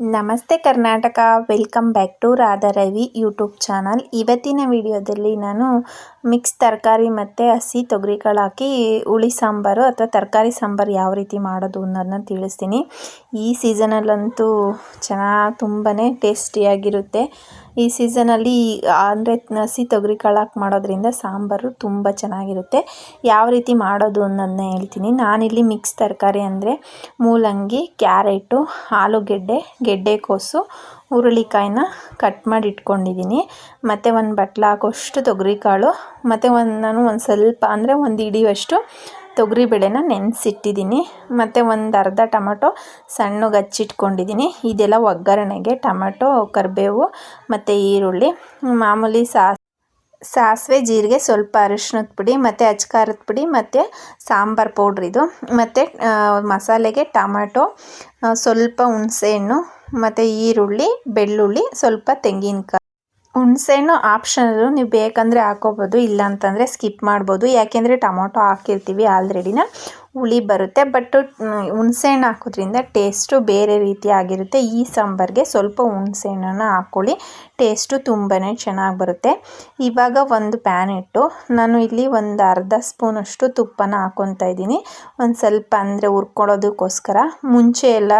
ನಮಸ್ತೆ Karnataka, welcome back to Radha Ravi YouTube channel. ಇವತ್ತಿನ ವಿಡಿಯೋದಲ್ಲಿ ನಾನು ಮಿಕ್ಸ್ ತರಕಾರಿ ಮತ್ತು ಹಸಿ ತೊಗರಿಕಾಳು ಹಾಕಿ, ಹುಳಿ ಸಾಂಬಾರು ಅಥವಾ ತರಕಾರಿ ಸಾಂಬಾರು ಯಾವ ರೀತಿ ಮಾಡೋದು ಅನ್ನೋದನ್ನ ತಿಳಿಸ್ತೀನಿ. ಈ ಸೀಸನಲ್ಲಂತೂ ಚೆನ್ನಾಗಿ ತುಂಬಾ ಟೇಸ್ಟಿಯಾಗಿರುತ್ತೆ ಈ ಸೀಸನಲ್ಲಿ ಅಂದರೆ ಹಸಿ ತೊಗರಿಕಾಳು ಹಾಕಿ ಮಾಡೋದ್ರಿಂದ ಸಾಂಬಾರು ತುಂಬ ಚೆನ್ನಾಗಿರುತ್ತೆ. ಯಾವ ರೀತಿ ಮಾಡೋದು ಅನ್ನೋದನ್ನ ಹೇಳ್ತೀನಿ. ನಾನಿಲ್ಲಿ ಮಿಕ್ಸ್ ತರಕಾರಿ ಅಂದರೆ ಮೂಲಂಗಿ, ಕ್ಯಾರೆಟು, ಆಲೂಗೆಡ್ಡೆ ಗೆಡ್ಡೆಕೋಸು ಹುರುಳಿಕಾಯಿನ ಕಟ್ ಮಾಡಿ ಇಟ್ಕೊಂಡಿದ್ದೀನಿ ಮತ್ತು ಒಂದು ಬಟ್ಲು ಹಾಕೋಷ್ಟು ತೊಗರಿಕಾಳು, ಮತ್ತು ಒಂದು ನಾನು ಒಂದು ಸ್ವಲ್ಪ ಅಂದರೆ ಒಂದು ಹಿಡಿಯುವಷ್ಟು ತೊಗರಿಬೇಳೆನ ನೆನೆಸಿಟ್ಟಿದ್ದೀನಿ ಮತ್ತು ಒಂದು ಅರ್ಧ ಟೊಮಟೊ ಸಣ್ಣಗೆ ಹಚ್ಚಿಟ್ಕೊಂಡಿದ್ದೀನಿ ಇದೆಲ್ಲ ಒಗ್ಗರಣೆಗೆ ಟೊಮಟೊ, ಕರಿಬೇವು, ಮತ್ತು ಈರುಳ್ಳಿ, ಮಾಮೂಲಿ ಸಾಸ್ ಸಾಸಿವೆ, ಜೀರಿಗೆ, ಸ್ವಲ್ಪ ಅರಿಶಿನದ ಪುಡಿ, ಮತ್ತು ಅಚ್ಕಾರದ ಪುಡಿ, ಮತ್ತು ಸಾಂಬಾರು ಪೌಡ್ರ್ ಇದು. ಮತ್ತು ಮಸಾಲೆಗೆ ಟೊಮಟೊ ಸ್ವಲ್ಪ ಹುಣಸೆಹಣ್ಣು ಮತ್ತು ಈರುಳ್ಳಿ, ಬೆಳ್ಳುಳ್ಳಿ, ಸ್ವಲ್ಪ ತೆಂಗಿನಕಾಯಿ. ಹುಣಸೆಹಣ್ಣು ಆಪ್ಷನಲ್ಲು ನೀವು ಬೇಕಂದರೆ ಹಾಕೋಬೋದು ಇಲ್ಲ ಅಂತಂದರೆ ಸ್ಕಿಪ್ ಮಾಡ್ಬೋದು. ಯಾಕೆಂದರೆ ಟೊಮೊಟೊ ಹಾಕಿರ್ತೀವಿ ಆಲ್ರೆಡಿನ ಹುಳಿ ಬರುತ್ತೆ. ಬಟ್ ಹುಣಸೆಹಣ್ಣು ಹಾಕೋದ್ರಿಂದ ಟೇಸ್ಟು ಬೇರೆ ರೀತಿ ಆಗಿರುತ್ತೆ ಈ ಸಾಂಬಾರಿಗೆ ಸ್ವಲ್ಪ ಹುಣಸೆಹಣ್ಣನ್ನು ಹಾಕ್ಕೊಳ್ಳಿ ಟೇಸ್ಟು ತುಂಬಾ ಚೆನ್ನಾಗಿ ಬರುತ್ತೆ. ಇವಾಗ ಒಂದು ಪ್ಯಾನ್ ಇಟ್ಟು, ನಾನು ಇಲ್ಲಿ ಒಂದು ಅರ್ಧ ಸ್ಪೂನಷ್ಟು ತುಪ್ಪನ ಹಾಕ್ಕೊತಾ ಇದ್ದೀನಿ. ಒಂದು ಸ್ವಲ್ಪ ಅಂದರೆ ಹುರ್ಕೊಳ್ಳೋದಕ್ಕೋಸ್ಕರ. ಮುಂಚೆ ಎಲ್ಲ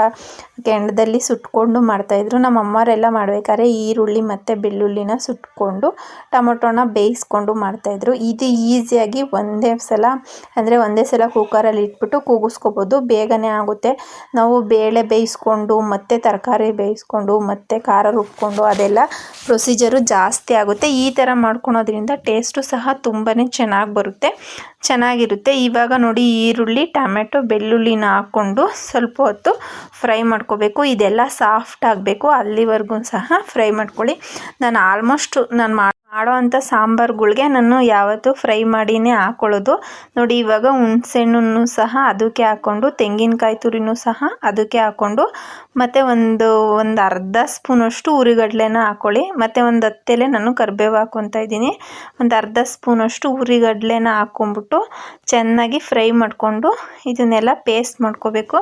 ಕೆಂಡದಲ್ಲಿ ಸುಟ್ಕೊಂಡು ಮಾಡ್ತಾಯಿದ್ರು ನಮ್ಮ ಅಮ್ಮರೆಲ್ಲ ಮಾಡ್ಬೇಕಾದ್ರೆ ಈರುಳ್ಳಿ ಮತ್ತು ಬೆಳ್ಳುಳ್ಳಿನ ಸುಟ್ಕೊಂಡು, ಟೊಮೊಟೊನ ಬೇಯಿಸ್ಕೊಂಡು ಮಾಡ್ತಾಯಿದ್ರು ಇದು ಈಸಿಯಾಗಿ ಒಂದೇ ಸಲ, ಅಂದರೆ ಒಂದೇ ಸಲ ಕುಕ್ಕರಲ್ಲಿ ಇಟ್ಬಿಟ್ಟು ಕೂಗಿಸ್ಕೋಬೋದು. ಬೇಗನೆ ಆಗುತ್ತೆ. ನಾವು ಬೇಳೆ ಬೇಯಿಸ್ಕೊಂಡು, ಮತ್ತು ತರಕಾರಿ ಬೇಯಿಸ್ಕೊಂಡು, ಮತ್ತು ಖಾರ ರುಬ್ಕೊಂಡು ಅದೆಲ್ಲ ಪ್ರೊಸೀಜರು ಜಾಸ್ತಿ ಆಗುತ್ತೆ. ಈ ಥರ ಮಾಡ್ಕೊಳೋದ್ರಿಂದ ಟೇಸ್ಟು ಸಹ ತುಂಬಾ ಚೆನ್ನಾಗಿ ಬರುತ್ತೆ. ಚೆನ್ನಾಗಿರುತ್ತೆ. ಇವಾಗ ನೋಡಿ ಈರುಳ್ಳಿ, ಟೊಮೆಟೊ, ಬೆಳ್ಳುಳ್ಳಿನ ಹಾಕ್ಕೊಂಡು ಸ್ವಲ್ಪ ಹೊತ್ತು ಫ್ರೈ ಮಾಡ್ಕೋಬೇಕು. ಇದೆಲ್ಲ ಸಾಫ್ಟ್ ಆಗಬೇಕು. ಅಲ್ಲಿವರೆಗೂ ಸಹ ಫ್ರೈ ಮಾಡ್ಕೊಳ್ಳಿ. ನಾನು ಆಲ್ಮೋಸ್ಟ್ ನಾನು ಮಾಡೋ ಅಂಥ ಸಾಂಬಾರುಗಳ್ಗೆ ನಾನು ಯಾವತ್ತೂ ಫ್ರೈ ಮಾಡಿಯೇ ಹಾಕೊಳ್ಳೋದು. ನೋಡಿ, ಇವಾಗ ಹುಣ್ಸೆಹಣ್ಣನ್ನು ಸಹ ಅದಕ್ಕೆ ಹಾಕ್ಕೊಂಡು, ತೆಂಗಿನಕಾಯಿ ತುರಿನೂ ಸಹ ಅದಕ್ಕೆ ಹಾಕ್ಕೊಂಡು, ಮತ್ತು ಒಂದು ಒಂದು ಅರ್ಧ ಸ್ಪೂನಷ್ಟು ಹುರಿಗಡ್ಲೆನ ಹಾಕ್ಕೊಳ್ಳಿ ಮತ್ತು ಒಂದು ಹತ್ತೆಲೆ ನಾನು ಕರಿಬೇವು ಹಾಕ್ಕೊತಾ ಇದ್ದೀನಿ. ಒಂದು ಅರ್ಧ ಸ್ಪೂನಷ್ಟು ಹುರಿಗಡ್ಲೆನ ಹಾಕ್ಕೊಂಬಿಟ್ಟು ಚೆನ್ನಾಗಿ ಫ್ರೈ ಮಾಡಿಕೊಂಡು ಇದನ್ನೆಲ್ಲ ಪೇಸ್ಟ್ ಮಾಡ್ಕೋಬೇಕು.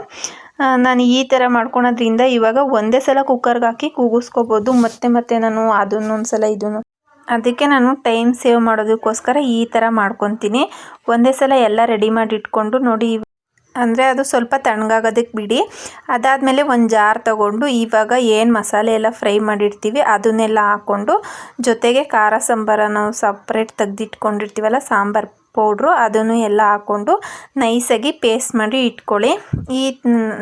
ನಾನು ಈ ಥರ ಮಾಡ್ಕೊಳೋದ್ರಿಂದ ಇವಾಗ ಒಂದೇ ಸಲ ಕುಕ್ಕರ್ಗೆ ಹಾಕಿ ಕೂಗಿಸ್ಕೋಬೋದು. ಮತ್ತೆ ಮತ್ತೆ ನಾನು ಅದನ್ನೊಂದು ಸಲ ಇದನ್ನು ಅದಕ್ಕೆ ನಾನು ಟೈಮ್ ಸೇವ್ ಮಾಡೋದಕ್ಕೋಸ್ಕರ ಈ ಥರ ಮಾಡ್ಕೊತೀನಿ. ಒಂದೇ ಸಲ ಎಲ್ಲ ರೆಡಿ ಮಾಡಿ ಇಟ್ಕೊಂಡು ನೋಡಿ ಅಂದರೆ ಅದು ಸ್ವಲ್ಪ ತಣ್ಣಗಾಗೋದಕ್ಕೆ ಬಿಡಿ. ಅದಾದಮೇಲೆ ಒಂದು ಜಾರ್ ತಗೊಂಡು ಇವಾಗ ಏನು ಮಸಾಲೆ ಎಲ್ಲ ಫ್ರೈ ಮಾಡಿರ್ತೀವಿ ಅದನ್ನೆಲ್ಲ ಹಾಕ್ಕೊಂಡು ಜೊತೆಗೆ ಖಾರ ಸಾಂಬಾರ ನಾವು ಸಪ್ರೇಟ್ ತೆಗ್ದಿಟ್ಕೊಂಡಿರ್ತೀವಲ್ಲ ಸಾಂಬಾರು ಪೌಡ್ರು ಅದನ್ನು ಎಲ್ಲ ಹಾಕ್ಕೊಂಡು ನೈಸಾಗಿ ಪೇಸ್ಟ್ ಮಾಡಿ ಇಟ್ಕೊಳ್ಳಿ. ಈ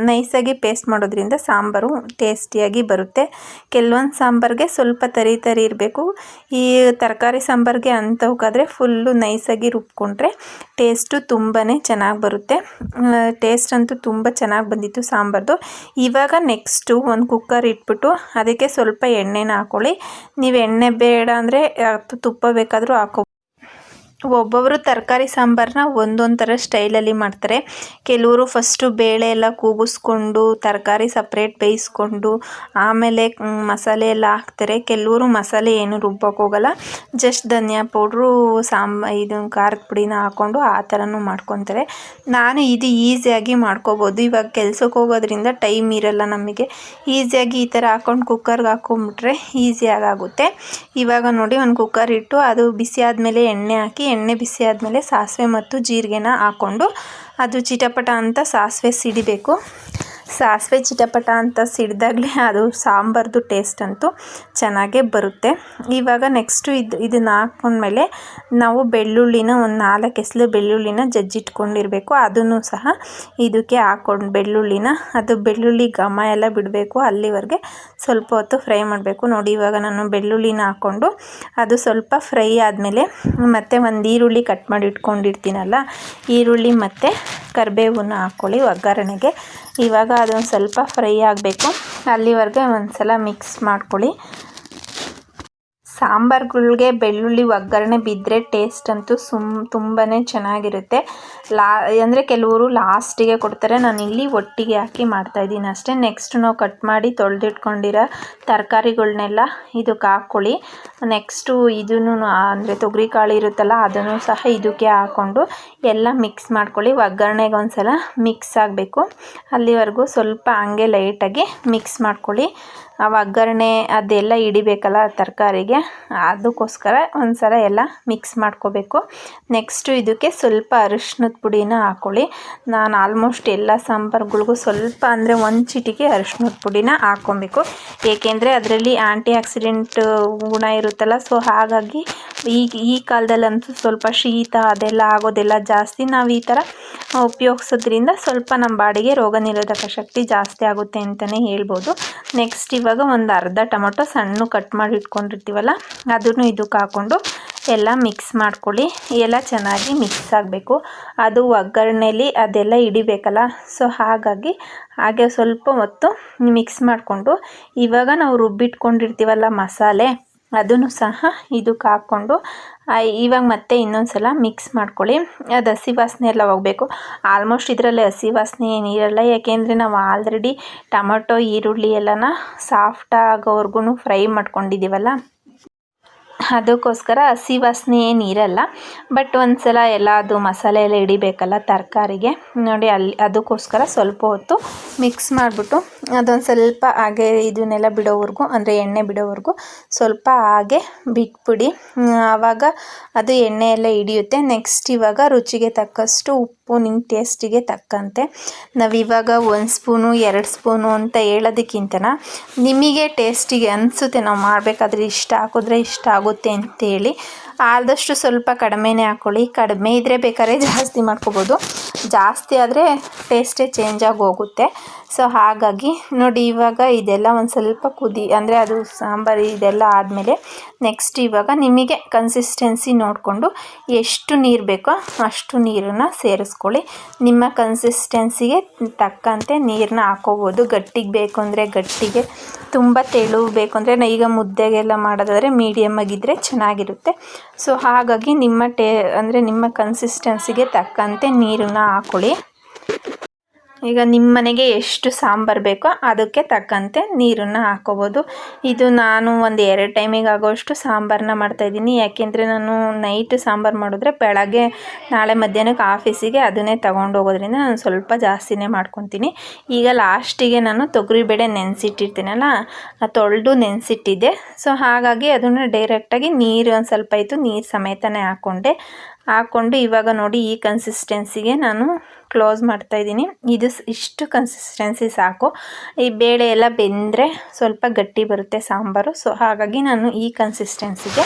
ನೈಸಾಗಿ ಪೇಸ್ಟ್ ಮಾಡೋದ್ರಿಂದ ಸಾಂಬಾರು ಟೇಸ್ಟಿಯಾಗಿ ಬರುತ್ತೆ. ಕೆಲವೊಂದು ಸಾಂಬಾರಿಗೆ ಸ್ವಲ್ಪ ತರಿ ತರಿ ಇರಬೇಕು. ಈ ತರಕಾರಿ ಸಾಂಬಾರಿಗೆ ಅಂಥವಕ್ಕಾದರೆ ಫುಲ್ಲು ನೈಸಾಗಿ ರುಬ್ಕೊಂಡ್ರೆ ಟೇಸ್ಟು ತುಂಬಾ ಚೆನ್ನಾಗಿ ಬರುತ್ತೆ. ಟೇಸ್ಟ್ ಅಂತೂ ತುಂಬ ಚೆನ್ನಾಗಿ ಬಂದಿತ್ತು ಸಾಂಬಾರ್ದು. ಇವಾಗ ನೆಕ್ಸ್ಟು ಒಂದು ಕುಕ್ಕರ್ ಇಟ್ಬಿಟ್ಟು ಅದಕ್ಕೆ ಸ್ವಲ್ಪ ಎಣ್ಣೆನ ಹಾಕ್ಕೊಳ್ಳಿ ನೀವು ಎಣ್ಣೆ ಬೇಡ ಅಂದರೆ ತುಪ್ಪ ಬೇಕಾದರೂ ಹಾಕೋ ಒಬ್ಬೊಬ್ಬರು ತರಕಾರಿ ಸಾಂಬಾರನ್ನ ಒಂದೊಂದು ಥರ ಸ್ಟೈಲಲ್ಲಿ ಮಾಡ್ತಾರೆ. ಕೆಲವರು ಫಸ್ಟು ಬೇಳೆ ಎಲ್ಲ ಕೂಗಿಸ್ಕೊಂಡು, ತರಕಾರಿ ಸಪ್ರೇಟ್ ಬೇಯಿಸ್ಕೊಂಡು, ಆಮೇಲೆ ಮಸಾಲೆ ಎಲ್ಲ ಹಾಕ್ತಾರೆ. ಕೆಲವರು ಮಸಾಲೆ ಏನು ರುಬ್ಬಕ್ಕೆ ಹೋಗಲ್ಲ. ಜಸ್ಟ್ ಧನಿಯಾ ಪೌಡ್ರು ಸಾಂಬ, ಇದು ಖಾರದ ಪುಡಿನ ಹಾಕ್ಕೊಂಡು ಆ ಥರನೂ ಮಾಡ್ಕೊತಾರೆ. ನಾನು ಇದು ಈಸಿಯಾಗಿ ಮಾಡ್ಕೋಬೋದು. ಇವಾಗ ಕೆಲ್ಸಕ್ಕೆ ಹೋಗೋದ್ರಿಂದ ಟೈಮ್ ಇರಲ್ಲ ನಮಗೆ. ಈಸಿಯಾಗಿ ಈ ಥರ ಹಾಕ್ಕೊಂಡು ಕುಕ್ಕರ್ಗೆ ಹಾಕೊಂಡ್ಬಿಟ್ರೆ ಈಸಿಯಾಗಿ ಆಗುತ್ತೆ. ಇವಾಗ ನೋಡಿ ಒಂದು ಕುಕ್ಕರ್ ಇಟ್ಟು ಅದು ಬಿಸಿ ಆದಮೇಲೆ ಎಣ್ಣೆ ಹಾಕಿ ಎಣ್ಣೆ ಬಿಸಿ ಆದಮೇಲೆ ಸಾಸಿವೆ ಮತ್ತು ಜೀರಿಗೆನ ಹಾಕ್ಕೊಂಡು ಅದು ಚಿಟಪಟ ಅಂತ ಸಾಸಿವೆ ಸಿಡಿಬೇಕು. ಸಾಸಿವೆ ಚಿಟಪಟ ಅಂತ ಸಿಡಿದಾಗಲೇ ಅದು ಸಾಂಬಾರ್ದು ಟೇಸ್ಟ್ ಅಂತೂ ಚೆನ್ನಾಗೇ ಬರುತ್ತೆ. ಇವಾಗ ನೆಕ್ಸ್ಟು ಇದು, ಇದನ್ನು ಹಾಕೊಂಡ್ಮೇಲೆ ನಾವು ಬೆಳ್ಳುಳ್ಳಿನ ಒಂದು ನಾಲ್ಕು ಎಸಲು ಬೆಳ್ಳುಳ್ಳಿನ ಜಜ್ಜಿಟ್ಕೊಂಡಿರಬೇಕು. ಅದನ್ನು ಸಹ ಇದಕ್ಕೆ ಹಾಕೊಂಡು ಬೆಳ್ಳುಳ್ಳಿನ, ಅದು ಬೆಳ್ಳುಳ್ಳಿ ಘಮ ಎಲ್ಲ ಬಿಡಬೇಕು. ಅಲ್ಲಿವರೆಗೆ ಸ್ವಲ್ಪ ಹೊತ್ತು ಫ್ರೈ ಮಾಡಬೇಕು. ನೋಡಿ ಇವಾಗ ನಾನು ಬೆಳ್ಳುಳ್ಳಿನ ಹಾಕ್ಕೊಂಡು ಅದು ಸ್ವಲ್ಪ ಫ್ರೈ ಆದಮೇಲೆ ಮತ್ತು ಒಂದು ಈರುಳ್ಳಿ ಕಟ್ ಮಾಡಿ ಇಟ್ಕೊಂಡಿರ್ತೀನಲ್ಲ, ಈರುಳ್ಳಿ ಮತ್ತು ಕರಿಬೇವನ್ನ ಹಾಕ್ಕೊಳ್ಳಿ ಒಗ್ಗರಣೆಗೆ. ಇವಾಗ ಅದೊಂದು ಸ್ವಲ್ಪ ಫ್ರೈ ಆಗಬೇಕು. ಅಲ್ಲಿವರೆಗೆ ಒಂದು ಸಲ ಮಿಕ್ಸ್ ಮಾಡ್ಕೊಳ್ಳಿ. ಸಾಂಬಾರುಗಳ್ಗೆ ಬೆಳ್ಳುಳ್ಳಿ ಒಗ್ಗರಣೆ ಬಿದ್ದರೆ ಟೇಸ್ಟ್ ಅಂತೂ ಸುಮ್ ತುಂಬಾ ಚೆನ್ನಾಗಿರುತ್ತೆ. ಲಾ, ಅಂದರೆ ಕೆಲವರು ಲಾಸ್ಟಿಗೆ ಕೊಡ್ತಾರೆ. ನಾನು ಇಲ್ಲಿ ಒಟ್ಟಿಗೆ ಹಾಕಿ ಮಾಡ್ತಾಯಿದ್ದೀನಿ ಅಷ್ಟೇ. ನೆಕ್ಸ್ಟ್ ನಾವು ಕಟ್ ಮಾಡಿ ತೊಳೆದಿಟ್ಕೊಂಡಿರೋ ತರಕಾರಿಗಳ್ನೆಲ್ಲ ಇದಕ್ಕೆ ಹಾಕ್ಕೊಳ್ಳಿ. ನೆಕ್ಸ್ಟು ಇದನ್ನು ಅಂದರೆ ತೊಗರಿ ಕಾಳು ಇರುತ್ತಲ್ಲ, ಅದನ್ನು ಸಹ ಇದಕ್ಕೆ ಹಾಕ್ಕೊಂಡು ಎಲ್ಲ ಮಿಕ್ಸ್ ಮಾಡ್ಕೊಳ್ಳಿ. ಒಗ್ಗರಣೆಗೆ ಒಂದು ಸಲ ಮಿಕ್ಸ್ ಆಗಬೇಕು. ಅಲ್ಲಿವರೆಗೂ ಸ್ವಲ್ಪ ಹಂಗೆ ಲೈಟಾಗಿ ಮಿಕ್ಸ್ ಮಾಡ್ಕೊಳ್ಳಿ. ಆ ಒಗ್ಗರಣೆ ಅದೆಲ್ಲ ಹಿಡಿಬೇಕಲ್ಲ ತರಕಾರಿಗೆ. ಅದಕ್ಕೋಸ್ಕರ ಒಂದು ಸಲ ಎಲ್ಲ ಮಿಕ್ಸ್ ಮಾಡ್ಕೋಬೇಕು. ನೆಕ್ಸ್ಟು ಇದಕ್ಕೆ ಸ್ವಲ್ಪ ಅರಿಶಿನದ ಪುಡಿನ ಹಾಕ್ಕೊಳ್ಳಿ ನಾನು ಆಲ್ಮೋಸ್ಟ್ ಎಲ್ಲ ಸಾಂಬಾರ್ಗಳಿಗೂ ಸ್ವಲ್ಪ ಅಂದರೆ ಒಂದು ಚಿಟಿಕೆ ಅರಿಶಿನದ ಪುಡಿನ ಹಾಕ್ಕೊಬೇಕು. ಏಕೆಂದರೆ ಅದರಲ್ಲಿ ಆ್ಯಂಟಿ ಆಕ್ಸಿಡೆಂಟ್ ಗುಣ ಇರುತ್ತಲ್ಲ ಸೊ ಹಾಗಾಗಿ ಈಗ ಈ ಕಾಲದಲ್ಲಂತೂ ಸ್ವಲ್ಪ ಶೀತ ಅದೆಲ್ಲ ಆಗೋದೆಲ್ಲ ಜಾಸ್ತಿ ನಾವು ಈ ಥರ ಉಪಯೋಗಿಸೋದ್ರಿಂದ ಸ್ವಲ್ಪ ನಮ್ಮ ಬಾಡಿಗೆ ರೋಗ ನಿರೋಧಕ ಶಕ್ತಿ ಜಾಸ್ತಿ ಆಗುತ್ತೆ ಅಂತಲೇ ಹೇಳ್ಬೋದು. ನೆಕ್ಸ್ಟ್ ಇವಾಗ ಒಂದು ಅರ್ಧ ಟೊಮೊಟೊ ಸಣ್ಣ ಕಟ್ ಮಾಡಿ ಇಟ್ಕೊಂಡಿರ್ತೀವಲ್ಲ, ಅದನ್ನು ಇದಕ್ಕೆ ಹಾಕ್ಕೊಂಡು ಎಲ್ಲ ಮಿಕ್ಸ್ ಮಾಡ್ಕೊಳ್ಳಿ. ಎಲ್ಲ ಚೆನ್ನಾಗಿ ಮಿಕ್ಸ್ ಆಗಬೇಕು. ಅದು ಒಗ್ಗರಣೆಲಿ ಅದೆಲ್ಲ ಹಿಡಿಬೇಕಲ್ಲ, ಸೊ ಹಾಗಾಗಿ ಹಾಗೆ ಸ್ವಲ್ಪ ಹೊತ್ತು ಮಿಕ್ಸ್ ಮಾಡಿಕೊಂಡು, ಇವಾಗ ನಾವು ರುಬ್ಬಿಟ್ಕೊಂಡಿರ್ತೀವಲ್ಲ ಮಸಾಲೆ, ಅದನ್ನು ಸಹ ಇದಕ್ಕೆ ಹಾಕ್ಕೊಂಡು ಇವಾಗ ಮತ್ತೆ ಇನ್ನೊಂದು ಸಲ ಮಿಕ್ಸ್ ಮಾಡ್ಕೊಳ್ಳಿ. ಅದು ಹಸಿ ವಾಸನೆ ಎಲ್ಲ ಹೋಗಬೇಕು. ಆಲ್ಮೋಸ್ಟ್ ಇದರಲ್ಲಿ ಹಸಿ ವಾಸನೆ ಏನಿರಲ್ಲ ಯಾಕೆಂದರೆ ನಾವು ಆಲ್ರೆಡಿ ಟೊಮೊಟೊ, ಈರುಳ್ಳಿ ಎಲ್ಲನ ಸಾಫ್ಟ್ ಫ್ರೈ ಮಾಡ್ಕೊಂಡಿದ್ದೀವಲ್ಲ. ಅದಕ್ಕೋಸ್ಕರ ಹಸಿ ವಾಸನೆ ಏನು ಇರಲ್ಲ. ಬಟ್ ಒಂದು ಸಲ ಎಲ್ಲ ಅದು ಮಸಾಲೆ ಎಲ್ಲ ಹಿಡಿಬೇಕಲ್ಲ ತರಕಾರಿಗೆ. ನೋಡಿ ಅಲ್ಲಿ ಅದಕ್ಕೋಸ್ಕರ ಸ್ವಲ್ಪ ಹೊತ್ತು ಮಿಕ್ಸ್ ಮಾಡಿಬಿಟ್ಟು ಅದೊಂದು ಸ್ವಲ್ಪ ಹಾಗೆ ಇದನ್ನೆಲ್ಲ ಬಿಡೋವರೆಗೂ, ಅಂದರೆ ಎಣ್ಣೆ ಬಿಡೋವರೆಗೂ ಸ್ವಲ್ಪ ಹಾಗೆ ಬಿಟ್ಬಿಡಿ. ಆವಾಗ ಅದು ಎಣ್ಣೆ ಎಲ್ಲ ಹಿಡಿಯುತ್ತೆ. ನೆಕ್ಸ್ಟ್ ಇವಾಗ ರುಚಿಗೆ ತಕ್ಕಷ್ಟು ಉಪ್ಪು ನಿಮ್ಮ ಟೇಸ್ಟಿಗೆ ತಕ್ಕಂತೆ. ನಾವಿವಾಗ ಒಂದು ಸ್ಪೂನು, ಎರಡು ಸ್ಪೂನು ಅಂತ ಹೇಳೋದಕ್ಕಿಂತನ ನಿಮಗೆ ಟೇಸ್ಟಿಗೆ ಅನಿಸುತ್ತೆ. ನಾವು ಮಾಡಬೇಕಾದ್ರೆ ಇಷ್ಟ, ಹಾಕಿದ್ರೆ ಇಷ್ಟ ಆಗುತ್ತೆ ಅಂತೇಳಿ ಆದಷ್ಟು ಸ್ವಲ್ಪ ಕಡಿಮೆನೇ ಹಾಕ್ಕೊಳ್ಳಿ ಕಡಿಮೆ ಇದ್ದರೆ ಬೇಕಾದ್ರೆ ಜಾಸ್ತಿ ಮಾಡ್ಕೋಬೋದು. ಜಾಸ್ತಿ ಆದರೆ ಟೇಸ್ಟೇ ಚೇಂಜ್ ಆಗಿ ಹೋಗುತ್ತೆ. ಸೊ ಹಾಗಾಗಿ ನೋಡಿ, ಇವಾಗ ಇದೆಲ್ಲ ಒಂದು ಸ್ವಲ್ಪ ಕುದಿ, ಅಂದರೆ ಅದು ಸಾಂಬಾರು ಇದೆಲ್ಲ ಆದಮೇಲೆ ನೆಕ್ಸ್ಟ್ ಇವಾಗ ನಿಮಗೆ ಕನ್ಸಿಸ್ಟೆನ್ಸಿ ನೋಡಿಕೊಂಡು ಎಷ್ಟು ನೀರು ಬೇಕೋ ಅಷ್ಟು ನೀರನ್ನು ಸೇರಿಸ್ಕೊಳ್ಳಿ. ನಿಮ್ಮ ಕನ್ಸಿಸ್ಟೆನ್ಸಿಗೆ ತಕ್ಕಂತೆ ನೀರನ್ನ ಹಾಕೋಬೋದು. ಗಟ್ಟಿಗೆ ಬೇಕು ಅಂದರೆ ಗಟ್ಟಿಗೆ, ತುಂಬ ತೆಳು ಬೇಕು ಅಂದರೆ ಈಗ ಮುದ್ದೆಗೆಲ್ಲ ಮಾಡೋದಾದರೆ ಮೀಡಿಯಮ್ ಆಗಿದ್ದರೆ ಚೆನ್ನಾಗಿರುತ್ತೆ. ಸೊ ಹಾಗಾಗಿ ನಿಮ್ಮ ಟೇ ಅಂದರೆ ನಿಮ್ಮ ಕನ್ಸಿಸ್ಟೆನ್ಸಿಗೆ ತಕ್ಕಂತೆ ನೀರನ್ನು ಹಾಕ್ಕೊಳ್ಳಿ ಈಗ ನಿಮ್ಮ ಮನೆಗೆ ಎಷ್ಟು ಸಾಂಬಾರು ಬೇಕೋ ಅದಕ್ಕೆ ತಕ್ಕಂತೆ ನೀರನ್ನು ಹಾಕೋಬೋದು. ಇದು ನಾನು ಒಂದು ಎರಡು ಟೈಮಿಗೆ ಆಗೋಷ್ಟು ಸಾಂಬಾರನ್ನ ಮಾಡ್ತಾಯಿದ್ದೀನಿ ಯಾಕೆಂದರೆ ನಾನು ನೈಟ್ ಸಾಂಬಾರು ಮಾಡಿದ್ರೆ ಬೆಳಗ್ಗೆ, ನಾಳೆ ಮಧ್ಯಾಹ್ನಕ್ಕೆ ಆಫೀಸಿಗೆ ಅದನ್ನೇ ತಗೊಂಡು ಹೋಗೋದ್ರಿಂದ ನಾನು ಸ್ವಲ್ಪ ಜಾಸ್ತಿನೇ ಮಾಡ್ಕೊತೀನಿ. ಈಗ ಲಾಸ್ಟಿಗೆ ನಾನು ತೊಗರಿಬೇಳೆ ನೆನೆಸಿಟ್ಟಿರ್ತೀನಲ್ಲ ತೊಳೆದು ನೆನೆಸಿಟ್ಟಿದ್ದೆ. ಸೊ ಹಾಗಾಗಿ ಅದನ್ನು ಡೈರೆಕ್ಟಾಗಿ ನೀರು ಒಂದು ಸ್ವಲ್ಪ ಇತ್ತು ನೀರು ಸಮೇತನೇ ಹಾಕ್ಕೊಂಡೆ ಹಾಕ್ಕೊಂಡು ಇವಾಗ ನೋಡಿ ಈ ಕನ್ಸಿಸ್ಟೆನ್ಸಿಗೆ ನಾನು ಕ್ಲೋಸ್ ಮಾಡ್ತಾ ಇದ್ದೀನಿ. ಇದು ಇಷ್ಟು ಕನ್ಸಿಸ್ಟೆನ್ಸಿ ಸಾಕು. ಈ ಬೇಳೆ ಎಲ್ಲ ಬೆಂದರೆ ಸ್ವಲ್ಪ ಗಟ್ಟಿ ಬರುತ್ತೆ ಸಾಂಬಾರು. ಸೊ ಹಾಗಾಗಿ ನಾನು ಈ ಕನ್ಸಿಸ್ಟೆನ್ಸಿಗೆ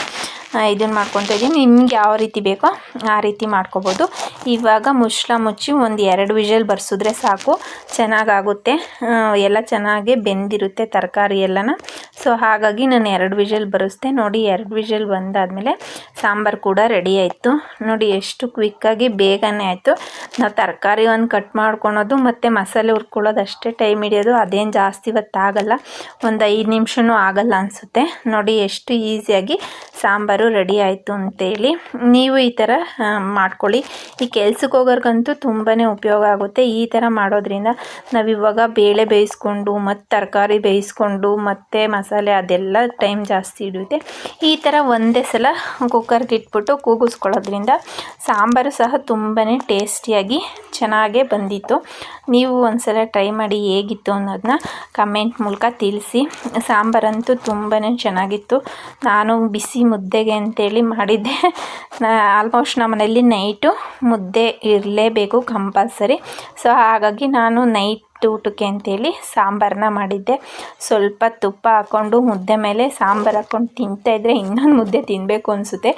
ಇದನ್ನು ಮಾಡ್ಕೊತಾ ಇದ್ದೀನಿ. ನಿಮ್ಗೆ ಯಾವ ರೀತಿ ಬೇಕೋ ಆ ರೀತಿ ಮಾಡ್ಕೋಬೋದು. ಇವಾಗ ಮುಚ್ಚಳ ಮುಚ್ಚಿ ಒಂದು ಎರಡು ವಿಷಲ್ ಬರ್ಸಿದ್ರೆ ಸಾಕು. ಚೆನ್ನಾಗಾಗುತ್ತೆ. ಎಲ್ಲ ಚೆನ್ನಾಗಿ ಬೆಂದಿರುತ್ತೆ ತರಕಾರಿ ಎಲ್ಲನ. ಸೊ ಹಾಗಾಗಿ ನಾನು ಎರಡು ವಿಜಲ್ ಬರೆಸ್ದೆ. ನೋಡಿ, ಎರಡು ವಿಷಲ್ ಬಂದಾದಮೇಲೆ ಸಾಂಬಾರು ಕೂಡ ರೆಡಿ ಆಯಿತು. ನೋಡಿ ಎಷ್ಟು ಕ್ವಿಕ್ಕಾಗಿ ಬೇಗನೆ ಆಯಿತು. ನಾವು ತರಕಾರಿ ಒಂದು ಕಟ್ ಮಾಡ್ಕೊಳೋದು ಮತ್ತು ಮಸಾಲೆ ಹುರ್ಕೊಳ್ಳೋದು ಅಷ್ಟೇ ಟೈಮ್ ಹಿಡಿಯೋದು. ಅದೇನು ಜಾಸ್ತಿ ಹೊತ್ತಾಗಲ್ಲ. ಒಂದು ಐದು ನಿಮಿಷನೂ ಆಗಲ್ಲ ಅನಿಸುತ್ತೆ. ನೋಡಿ ಎಷ್ಟು ಈಸಿಯಾಗಿ ಸಾಂಬಾರು ರೆಡಿ ಆಯಿತು ಅಂತೇಳಿ. ನೀವು ಈ ಥರ ಮಾಡ್ಕೊಳ್ಳಿ. ಈ ಕೆಲ್ಸಕ್ಕೆ ಹೋಗೋರ್ಗಂತೂ ತುಂಬಾ ಉಪಯೋಗ ಆಗುತ್ತೆ. ಈ ಥರ ಮಾಡೋದ್ರಿಂದ ನಾವಿವಾಗ ಬೇಳೆ ಬೇಯಿಸ್ಕೊಂಡು, ಮತ್ತು ತರಕಾರಿ ಬೇಯಿಸ್ಕೊಂಡು, ಮತ್ತು ಮಸಾಲೆ ಅದೆಲ್ಲ ಟೈಮ್ ಜಾಸ್ತಿ ಹಿಡಿಯುತ್ತೆ. ಈ ಥರ ಒಂದೇ ಸಲ ಕುಕ್ಕರ್ಗೆ ಇಟ್ಬಿಟ್ಟು ಕೂಗಿಸ್ಕೊಳ್ಳೋದ್ರಿಂದ ಸಾಂಬಾರು ಸಹ ತುಂಬಾ ಟೇಸ್ಟಿಯಾಗಿ ಚೆನ್ನಾಗೇ ಬಂದಿತ್ತು. ನೀವು ಒಂದ್ಸಲ ಟ್ರೈ ಮಾಡಿ ಹೇಗಿತ್ತು ಅನ್ನೋದನ್ನ ಕಮೆಂಟ್ ಮೂಲಕ ತಿಳಿಸಿ. ಸಾಂಬಾರಂತೂ ತುಂಬಾ ಚೆನ್ನಾಗಿತ್ತು. ನಾನು ಬಿಸಿ ಮುದ್ದೆಗೆ ಅಂತೇಳಿ ಮಾಡಿದ್ದೆ. ಆಲ್ಮೋಸ್ಟ್ ನಮ್ಮ ಮನೆಯಲ್ಲಿ ನೈಟು ಮುದ್ದೆ ಇರಲೇಬೇಕು ಕಂಪಲ್ಸರಿ. ಸೊ ಹಾಗಾಗಿ ನಾನು ನೈಟ್ ಊಟಕ್ಕೆ ಅಂತೇಳಿ ಸಾಂಬಾರನ್ನ ಮಾಡಿದ್ದೆ. ಸ್ವಲ್ಪ ತುಪ್ಪ ಹಾಕ್ಕೊಂಡು ಮುದ್ದೆ ಮೇಲೆ ಸಾಂಬಾರು ಹಾಕ್ಕೊಂಡು ತಿಂತಾಯಿದ್ರೆ ಇನ್ನೊಂದು ಮುದ್ದೆ ತಿನ್ನಬೇಕು ಅನಿಸುತ್ತೆ.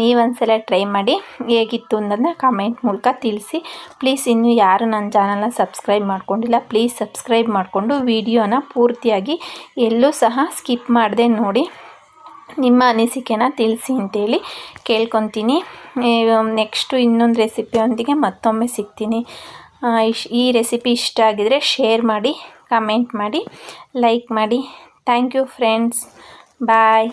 ನೀವೊಂದ್ಸಲ ಟ್ರೈ ಮಾಡಿ. ಹೇಗಿತ್ತು ಅನ್ನೋದನ್ನ ಕಮೆಂಟ್ ಮೂಲಕ ತಿಳಿಸಿ. ಪ್ಲೀಸ್ ಇನ್ನೂ ಯಾರು ನನ್ನ ಚಾನಲ್ನ ಸಬ್ಸ್ಕ್ರೈಬ್ ಮಾಡ್ಕೊಂಡಿಲ್ಲ, ಪ್ಲೀಸ್ ಸಬ್ಸ್ಕ್ರೈಬ್ ಮಾಡಿಕೊಂಡು ವಿಡಿಯೋನ ಪೂರ್ತಿಯಾಗಿ ಎಲ್ಲೂ ಸಹ ಸ್ಕಿಪ್ ಮಾಡದೆ ನೋಡಿ. ನಿಮ್ಮ ಅನಿಸಿಕೆನ ತಿಳಿಸಿ ಅಂತೇಳಿ ಕೇಳ್ಕೊತೀನಿ. ನೆಕ್ಸ್ಟು ಇನ್ನೊಂದು ರೆಸಿಪಿಯೊಂದಿಗೆ ಮತ್ತೊಮ್ಮೆ ಸಿಗ್ತೀನಿ. ಇಶ್, ಈ ರೆಸಿಪಿ ಇಷ್ಟ ಆಗಿದರೆ ಶೇರ್ ಮಾಡಿ ಕಮೆಂಟ್ ಮಾಡಿ ಲೈಕ್ ಮಾಡಿ. Thank you friends bye